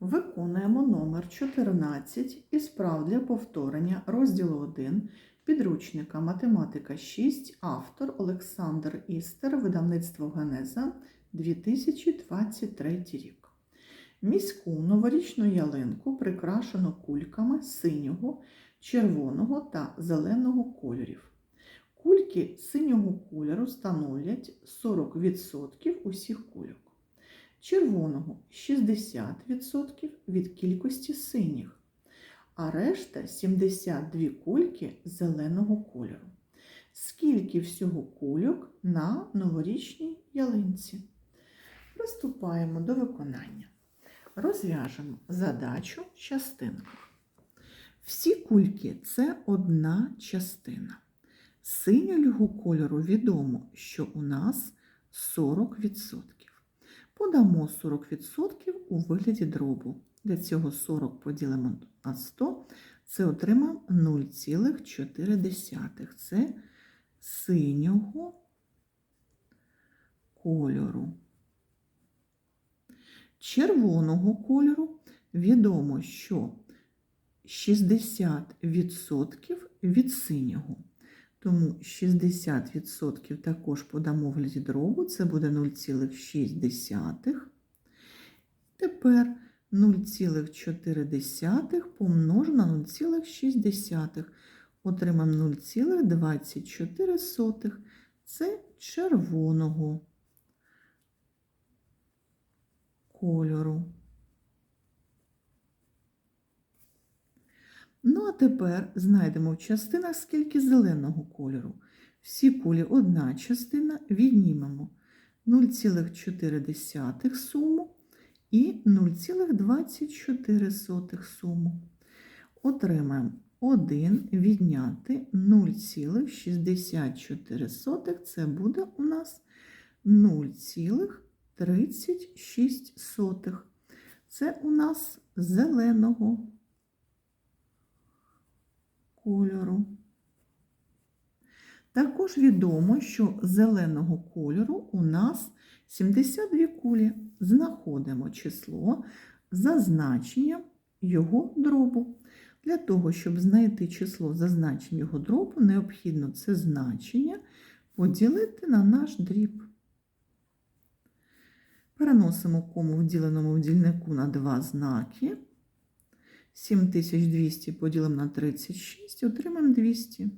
Виконуємо номер 14 із прав для повторення розділу 1 підручника Математика 6, автор Олександр Істер, видавництво Генеза 2023 рік. Міську новорічну ялинку прикрашено кульками синього, червоного та зеленого кольорів. Кульки синього кольору становлять 40% усіх кульок червоного 60% від кількості синіх, а решта 72 кульки зеленого кольору. Скільки всього кульок на новорічній ялинці? Приступаємо до виконання. Розв'яжемо задачу частинку. Всі кульки це одна частина. Синього кольору відомо, що у нас 40%. Подамо 40% у вигляді дробу. Для цього 40 поділимо на 100, це отримаємо 0,4. Це синього кольору. Червоного кольору відомо, що 60% від синього. Тому 60% також подамо в дробу, це буде 0,6. Тепер 0,4 помножено на 0,6. Отримаємо 0,24. Це червоного кольору. Ну, а тепер знайдемо в частинах скільки зеленого кольору. Всі кулі одна частина, віднімемо 0,4 суму і 0,24 суму. Отримаємо 1 відняти 0,64, це буде у нас 0,36. Це у нас зеленого кольору. Також відомо, що зеленого кольору у нас 72 кулі. Знаходимо число за значенням його дробу. Для того, щоб знайти число за значенням його дробу, необхідно це значення поділити на наш дріб. Переносимо кому в діленому дільнику на два знаки. 7200 поділимо на 36, отримаємо 200.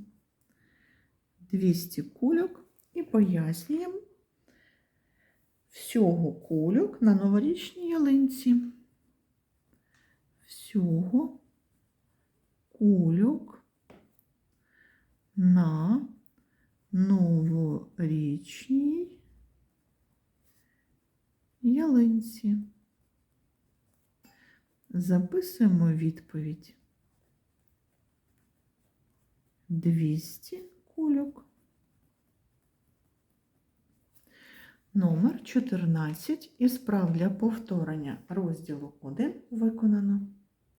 200 кульок і пояснюємо всього кульок на новорічній ялинці. Всього кульок на новорічній ялинці. Записуємо відповідь. 200 кульок. Номер 14 із прав для повторення розділу 1 виконано.